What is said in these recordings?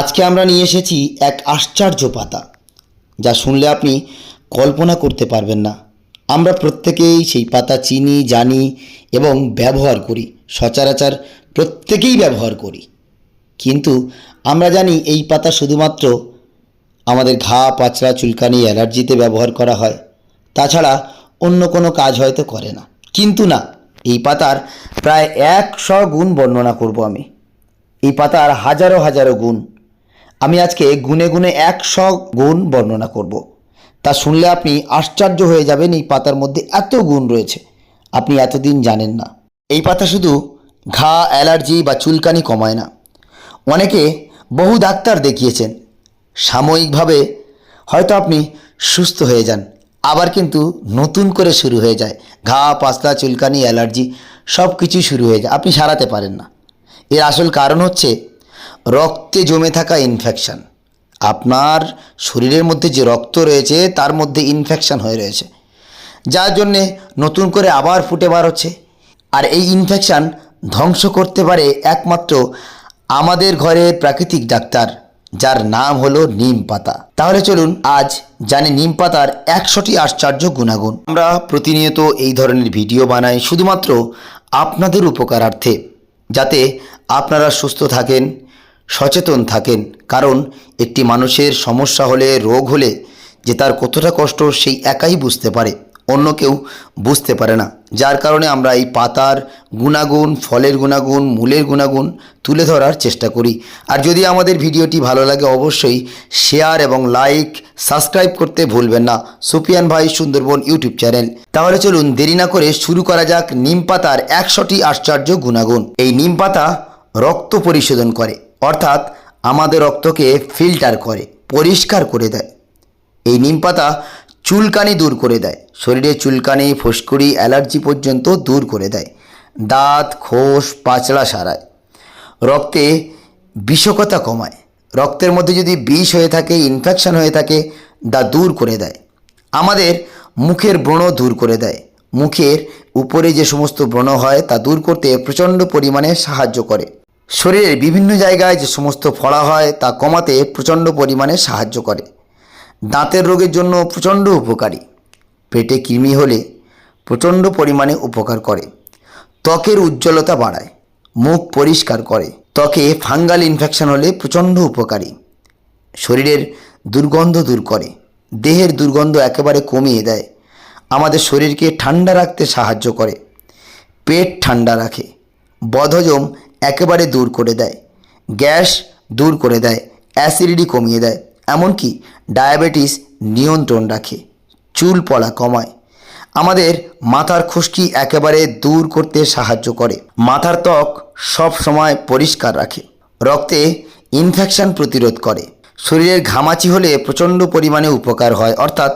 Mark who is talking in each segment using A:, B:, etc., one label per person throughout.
A: আজকে আমরা নিয়ে এসেছি এক আশ্চর্য পাতা, যা শুনলে আপনি কল্পনা করতে পারবেন না। আমরা প্রত্যেকেই সেই পাতা চিনি, জানি এবং ব্যবহার করি, সচরাচর প্রত্যেকেই ব্যবহার করি। কিন্তু আমরা জানি এই পাতা শুধুমাত্র আমাদের ঘা, পাচড়া, চুলকানি, অ্যালার্জিতে ব্যবহার করা হয়। তাছাড়া অন্য কোনো কাজ হয়তো করে না। কিন্তু না, এই পাতার প্রায় একশো গুণ বর্ণনা করব আমি। এই পাতার হাজারো হাজারো গুণ আমি আজকে গুনে গুনে একশো গুণ বর্ণনা করব। তা শুনলে আপনি আশ্চর্য হয়ে যাবেন এই পাতার মধ্যে এত গুণ রয়েছে। আপনি এতদিন জানেন না। এই পাতা শুধু ঘা, অ্যালার্জি বা চুলকানি কমায় না। অনেকে বহু ডাক্তার দেখিয়েছেন। সাময়িকভাবে হয়তো আপনি সুস্থ হয়ে যান। আবার কিন্তু নতুন করে শুরু হয়ে যায়। ঘা পাতলা চুলকানি, অ্যালার্জি সব কিছুই শুরু হয়ে যায়। আপনি সারাতে পারেন না। এর আসল কারণ হচ্ছে রক্তে জমে থাকা ইনফেকশান আপনার শরীরের মধ্যে যে রক্ত রয়েছে, তার মধ্যে ইনফেকশান হয়ে রয়েছে। যার জন্যে নতুন করে আবার ফুটে বার হচ্ছে আর এই ইনফেকশান ধ্বংস করতে পারে একমাত্র আমাদের ঘরের প্রাকৃতিক ডাক্তার, যার নাম হলো নিম পাতা। তাহলে চলুন আজ জানি নিম পাতার একশোটি আশ্চর্য গুণাগুণ। আমরা প্রতিনিয়ত এই ধরনের ভিডিও বানাই শুধুমাত্র আপনাদের উপকারার্থে। যাতে আপনারা সুস্থ থাকেন সচেতন থাকেন, কারণ একটি মানুষের সমস্যা হলে, রোগ হলে যে তার কতটা কষ্ট সেই একাই বুঝতে পারে, অন্য কেউ বুঝতে পারে না। যার কারণে আমরা এই পাতার গুণাগুণ, ফলের গুণাগুণ, মূলের গুণাগুণ তুলে ধরার চেষ্টা করি। আর যদি আমাদের ভিডিওটি ভালো লাগে, অবশ্যই শেয়ার এবং লাইক, সাবস্ক্রাইব করতে ভুলবেন না। সুপিয়ান ভাই, সুন্দরবন ইউটিউব চ্যানেল। তাহলে চলুন দেরি না করে শুরু করা যাক নিম পাতার একশোটি আশ্চর্য গুণাগুণ। এই নিম পাতা রক্ত পরিশোধন করে। অর্থাৎ আমাদের রক্তকে ফিল্টার করে, পরিষ্কার করে দেয়। এই নিম পাতা চুলকানি দূর করে দেয়। শরীরে চুলকানি, ফুসকুড়ি, অ্যালার্জি পর্যন্ত দূর করে দেয়। দাঁত, খোস, পাচড়া সারায়। রক্তে বিষকতা কমায়। রক্তের মধ্যে যদি বিষ হয়ে থাকে ইনফেকশন হয়ে থাকে, তা দূর করে দেয়। আমাদের মুখের ব্রণ দূর করে দেয়। মুখের উপরে যে সমস্ত ব্রণ হয়, তা দূর করতে প্রচণ্ড পরিমাণে সাহায্য করে। শরীরের বিভিন্ন জায়গায় যে সমস্ত ফড়া হয় তা কমাতে প্রচণ্ড পরিমাণে সাহায্য করে। দাঁতের রোগের জন্য প্রচণ্ড উপকারী। পেটে কৃমি হলে প্রচণ্ড পরিমাণে উপকার করে। ত্বকের উজ্জ্বলতা বাড়ায়, মুখ পরিষ্কার করে। ত্বকে ফাঙ্গাল ইনফেকশন হলে প্রচণ্ড উপকারী। শরীরের দুর্গন্ধ দূর করে। দেহের দুর্গন্ধ একেবারে কমিয়ে দেয়। আমাদের শরীরকে ঠান্ডা রাখতে সাহায্য করে। পেট ঠান্ডা রাখে। বদহজম একেবারে দূর করে দেয়। গ্যাস দূর করে দেয়, অ্যাসিডিটি কমিয়ে দেয়, এমনকি ডায়াবেটিস নিয়ন্ত্রণ রাখে, চুল পড়া কমায়। আমাদের মাথার খুশকি একেবারে দূর করতে সাহায্য করে। মাথার ত্বক সব সময় পরিষ্কার রাখে, রক্তে ইনফেকশন প্রতিরোধ করে। শরীরের ঘামাচি হলে প্রচণ্ড পরিমাণে উপকার হয়, অর্থাৎ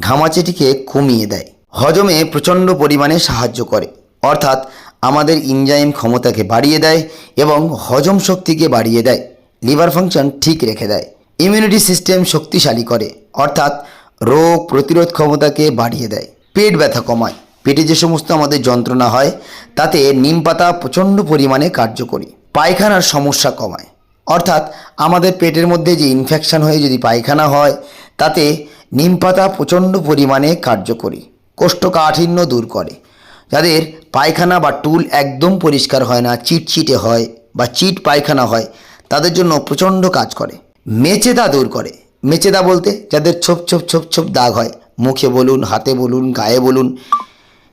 A: ঘামাচিটিকে কমিয়ে দেয়। হজমে প্রচণ্ড পরিমাণে সাহায্য করে, অর্থাৎ আমাদের ইনজাইম ক্ষমতাকে বাড়িয়ে দেয় এবং হজম শক্তিকে বাড়িয়ে দেয়। লিভার ফাংশন ঠিক রেখে দেয়। ইমিউনিটি সিস্টেম শক্তিশালী করে, অর্থাৎ রোগ প্রতিরোধ ক্ষমতাকে বাড়িয়ে দেয়। পেট ব্যথা কমায়। পেটে যে সমস্ত আমাদের যন্ত্রণা হয়, তাতে নিম পাতা প্রচণ্ড পরিমাণে কার্যকরী। পায়খানার সমস্যা কমায়। অর্থাৎ আমাদের পেটের মধ্যে যে ইনফেকশন হয়ে যদি পায়খানা হয়, তাতে নিম পাতা প্রচণ্ড পরিমাণে কার্যকরী। কোষ্ঠকাঠিন্য দূর করে। যাদের পায়খানা বা টুল একদম পরিষ্কার হয় না, চিটচিটে হয় বা চিট পায়খানা হয়, তাদের জন্য প্রচণ্ড কাজ করে। মেচেদা দূর করে। মেচেদা বলতে যাদের ছোপ ছোপ ছোপ ছোপ দাগ হয়। মুখে বলুন, হাতে বলুন, গায়ে বলুন।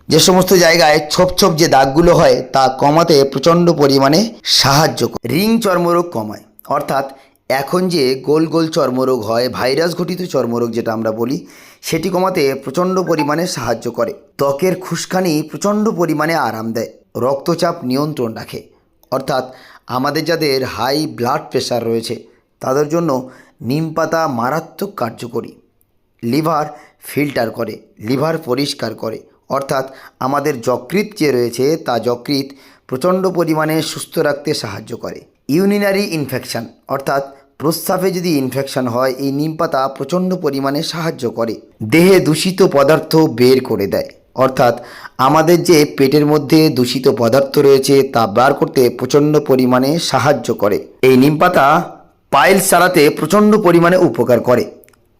A: যে সমস্ত জায়গায় ছোপ ছোপ যে দাগগুলো হয়, তা কমাতে প্রচণ্ড পরিমাণে সাহায্য করে। রিং চর্মরোগ কমায়। অর্থাৎ এখন যে গোল গোল চর্মরোগ হয়, ভাইরাস ঘটিত চর্মরোগ যেটা আমরা বলি, সেটি কমাতে প্রচণ্ড পরিমাণে সাহায্য করে। ত্বকের খুশখানি প্রচণ্ড পরিমাণে আরাম দেয়, রক্তচাপ নিয়ন্ত্রণ রাখে। অর্থাৎ আমাদের যাদের হাই ব্লাড প্রেশার রয়েছে, তাদের জন্য নিম পাতা মারাত্মক কার্যকরী। লিভার ফিল্টার করে, লিভার পরিষ্কার করে। অর্থাৎ আমাদের যকৃৎ যে রয়েছে, তা যকৃৎ প্রচণ্ড পরিমাণে সুস্থ রাখতে সাহায্য করে। ইউনিনারি ইনফেকশন, অর্থাৎ প্রস্রাবে যদি ইনফেকশন হয়, এই নিম পাতা প্রচণ্ড পরিমাণে সাহায্য করে। দেহে দূষিত পদার্থ বের করে দেয়। অর্থাৎ আমাদের যে পেটের মধ্যে দূষিত পদার্থ রয়েছে, তা বার করতে প্রচণ্ড পরিমাণে সাহায্য করে। এই নিম পাতা পাইলস সারাতে প্রচণ্ড পরিমাণে উপকার করে।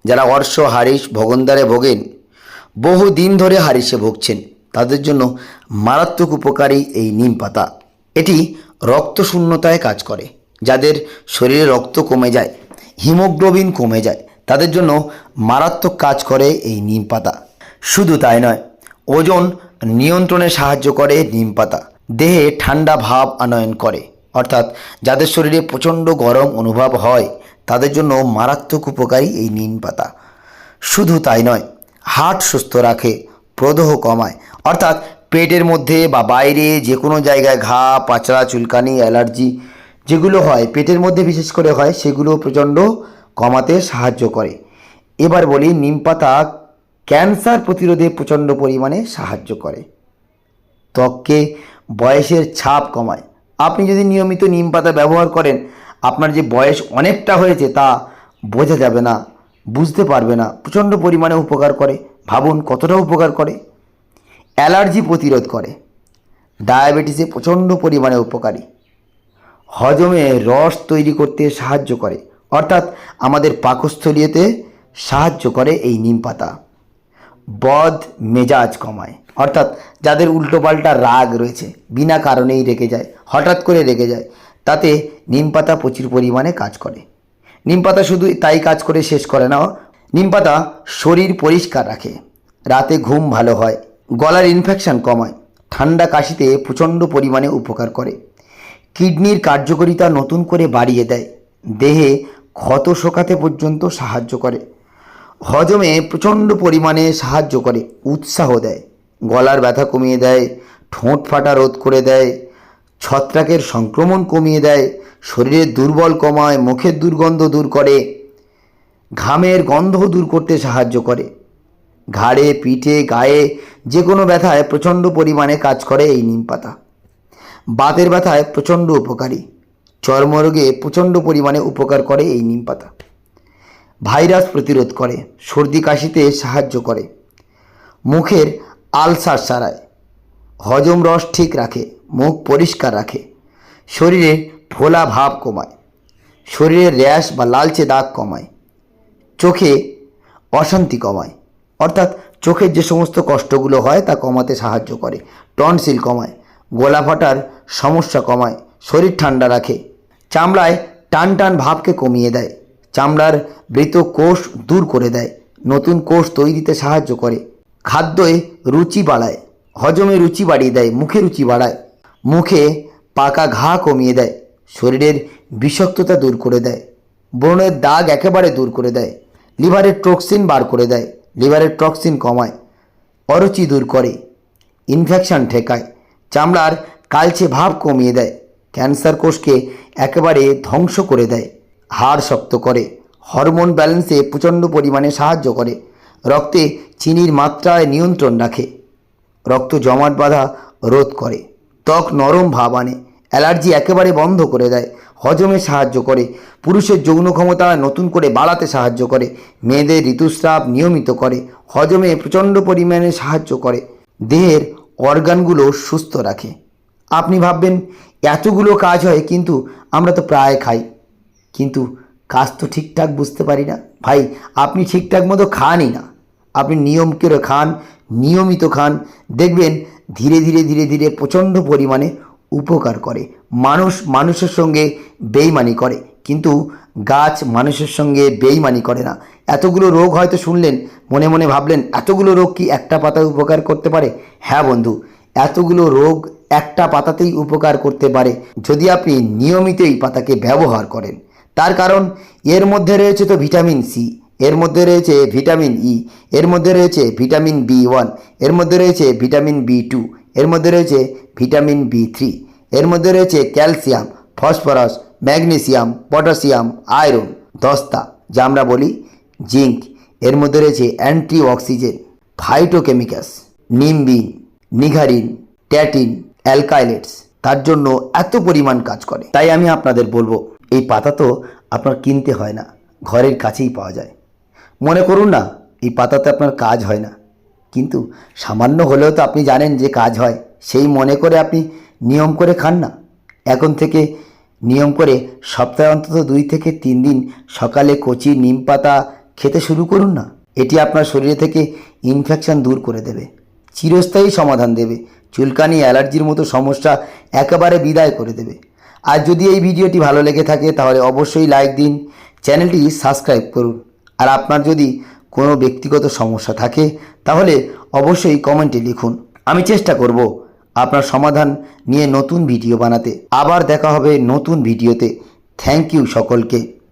A: যারা অর্শ হারিস ভগন্দারে ভোগেন, বহু দিন ধরে হারিসে ভুগছেন, তাদের জন্য মারাত্মক উপকারী এই নিম পাতা। এটি রক্ত শূন্যতায় কাজ করে। যাদের শরীরে রক্ত কমে যায়, হিমোগ্লোবিন কমে যায়, তাদের জন্য মারাত্মক কাজ করে এই নিম পাতা। শুধু তাই নয়, ওজন নিয়ন্ত্রণে সাহায্য করে নিম পাতা। দেহে ঠান্ডা ভাব আনয়ন করে। অর্থাৎ যাদের শরীরে প্রচণ্ড গরম অনুভব হয়, তাদের জন্য মারাত্মক উপকারী এই নিম পাতা। শুধু তাই নয় হার্ট সুস্থ রাখে, প্রদহ কমায়। অর্থাৎ পেটের মধ্যে বা বাইরে যে কোনো জায়গায় ঘা, পাচড়া, চুলকানি, অ্যালার্জি যেগুলো হয়, পেটের মধ্যে বিশেষ করে হয়, সেগুলো প্রচণ্ড কমাতে সাহায্য করে। এবার বলি, নিম পাতা ক্যান্সার প্রতিরোধে প্রচণ্ড পরিমাণে সাহায্য করে। ত্বককে বয়সের ছাপ কমায়। আপনি যদি নিয়মিত নিম পাতা ব্যবহার করেন, আপনার যে বয়স অনেকটা হয়েছে তা বোঝা যাবে না, বুঝতে পারবে না, প্রচণ্ড পরিমাণে উপকার করে। ভাবুন কতটা উপকার করে। অ্যালার্জি প্রতিরোধ করে। ডায়াবেটিসে প্রচণ্ড পরিমাণে উপকারী। হজমে রস তৈরি করতে সাহায্য করে। অর্থাৎ আমাদের পাকস্থলীতে সাহায্য করে এই নিম পাতা। বদ মেজাজ কমায়। অর্থাৎ যাদের উল্টোপাল্টা রাগ রয়েছে, বিনা কারণেই রেগে যায়, হঠাৎ করে রেগে যায়, তাতে নিম পাতা প্রচুর পরিমাণে কাজ করে। নিম পাতা শুধু তাই কাজ করে শেষ করে না, নিম পাতা শরীর পরিষ্কার রাখে। রাতে ঘুম ভালো হয়, গলার ইনফেকশন কমায়, ঠান্ডা কাশিতে প্রচণ্ড পরিমাণে উপকার করে। কিডনির কার্যকারিতা নতুন করে বাড়িয়ে দেয়। দেহে ক্ষত শোকাতে পর্যন্ত সাহায্য করে। হজমে প্রচণ্ড পরিমাণে সাহায্য করে, উৎসাহ দেয়। গলার ব্যথা কমিয়ে দেয়, ঠোঁট ফাটা রোধ করে দেয়, ছত্রাকের সংক্রমণ কমিয়ে দেয়, শরীরের দুর্বল কমায়, মুখের দুর্গন্ধ দূর করে, ঘামের গন্ধ দূর করতে সাহায্য করে। ঘাড়ে, পিঠে, গায়ে যে কোনো ব্যথায় প্রচণ্ড পরিমাণে কাজ করে এই নিম পাতা। বাতের ব্যথায় প্রচণ্ড উপকারী। চর্মরোগে প্রচণ্ড পরিমাণে উপকার করে এই নিম পাতা। ভাইরাস প্রতিরোধ করে, সর্দি কাশিতে সাহায্য করে। মুখের আলসার সারায়। হজম রস ঠিক রাখে, মুখ পরিষ্কার রাখে। শরীরে ফোলা ভাব কমায়। শরীরের র্যাশ বা লালচে দাগ কমায়। চোখে অশান্তি কমায়। অর্থাৎ চোখের যে সমস্ত কষ্টগুলো হয় তা কমাতে সাহায্য করে। টনসিল কমায়। গলা ফাটার সমস্যা কমায়, শরীর ঠান্ডা রাখে। চামড়ায় টান টান ভাবকে কমিয়ে দেয়। চামড়ার মৃত কোষ দূর করে দেয়, নতুন কোষ তৈরিতে সাহায্য করে। খাদ্যে রুচি বাড়ায়, হজমে রুচি বাড়িয়ে দেয়, মুখে রুচি বাড়ায়। মুখে পাকা ঘা কমিয়ে দেয়, শরীরের বিষাক্ততা দূর করে দেয়। ব্রণের দাগ একেবারে দূর করে দেয়। লিভারের টক্সিন বার করে দেয়, লিভারের টক্সিন কমায়, অরুচি দূর করে, ইনফেকশন ঠেকায়। চামড়ার কালচে ভাব কমিয়ে দেয়। ক্যান্সার কোষকে একেবারে ধ্বংস করে দেয়। হাড় শক্ত করে। হরমোন ব্যালেন্সে প্রচণ্ড পরিমাণে সাহায্য করে। রক্তে চিনির মাত্রায় নিয়ন্ত্রণ রাখে। রক্ত জমাট বাঁধা রোধ করে। ত্বক নরম ভাব আনে। অ্যালার্জি একেবারে বন্ধ করে দেয়। হজমে সাহায্য করে। পুরুষের যৌন ক্ষমতা নতুন করে বাড়াতে সাহায্য করে। মেয়েদের ঋতুস্রাব নিয়মিত করে। হজমে প্রচণ্ড পরিমাণে সাহায্য করে। দেহের অর্গানগুলো সুস্থ রাখে। আপনি ভাববেন, এতগুলো কাজ হয়, কিন্তু আমরা তো প্রায় খাই। কিন্তু কাজ তো ঠিকঠাক বুঝতে পারি না। ভাই, আপনি ঠিকঠাক মতো খানই না। আপনি নিয়ম করে খান, নিয়মিত খান। দেখবেন, ধীরে ধীরে ধীরে ধীরে প্রচণ্ড পরিমাণে উপকার করে। মানুষ মানুষের সঙ্গে বেইমানি করে, কিন্তু গাছ মানুষের সঙ্গে বেইমানি করে না। এতগুলো রোগ হয়তো শুনলেন মনে মনে ভাবলেন, এতগুলো রোগ কি একটা পাতায় উপকার করতে পারে? হ্যাঁ বন্ধু, এতগুলো রোগ একটা পাতাতেই উপকার করতে পারে, যদি আপনি নিয়মিত এই পাতাকে ব্যবহার করেন। তার কারণ, এর মধ্যে রয়েছে তো ভিটামিন সি, এর মধ্যে রয়েছে ভিটামিন ই, এর মধ্যে রয়েছে ভিটামিন বি ওয়ান, এর মধ্যে রয়েছে ভিটামিন বি টু, এর মধ্যে রয়েছে ভিটামিন বি থ্রি, এর মধ্যে রয়েছে calcium, phosphorus, magnesium potassium iron, দস্তা, যা আমরা বলি জিঙ্ক। এর মধ্যে রয়েছে অ্যান্টি অক্সিজেন ফাইটোকেমিক্যালস, নিমবিন, নিঘারিন ট্যাটিন অ্যালকাইলেটস। তার জন্য এত পরিমাণ কাজ করে। তাই আমি আপনাদের বলব, এই পাতা তো আপনার কিনতে হয় না, ঘরের কাছেই পাওয়া যায়। মনে করুন না, এই পাতাতে আপনার কাজ হয় না। কিন্তু সামান্য হলেও তো আপনি জানেন যে কাজ হয়, সেই মনে করে আপনি নিয়ম করে খান না। এখন থেকে নিয়ম করে সপ্তাহে অন্তত দুই থেকে তিন দিন সকালে কচি নিম পাতা খেতে শুরু করুন না। এটি আপনার শরীরে থেকে ইনফেকশন দূর করে দেবে। চিরস্থায়ী সমাধান দেবে। চুলকানি, অ্যালার্জির মতো সমস্যা একেবারে বিদায় করে দেবে। আর যদি এই ভিডিওটি ভালো লেগে থাকে, তাহলে অবশ্যই লাইক দিন। চ্যানেলটি সাবস্ক্রাইব করুন। আর আপনার যদি কোনো ব্যক্তিগত সমস্যা থাকে, তাহলে অবশ্যই কমেন্টে লিখুন। আমি চেষ্টা করব আপনার সমাধান নিয়ে নতুন ভিডিও বানাতে। আবার দেখা হবে নতুন ভিডিওতে। থ্যাংক ইউ সকলকে।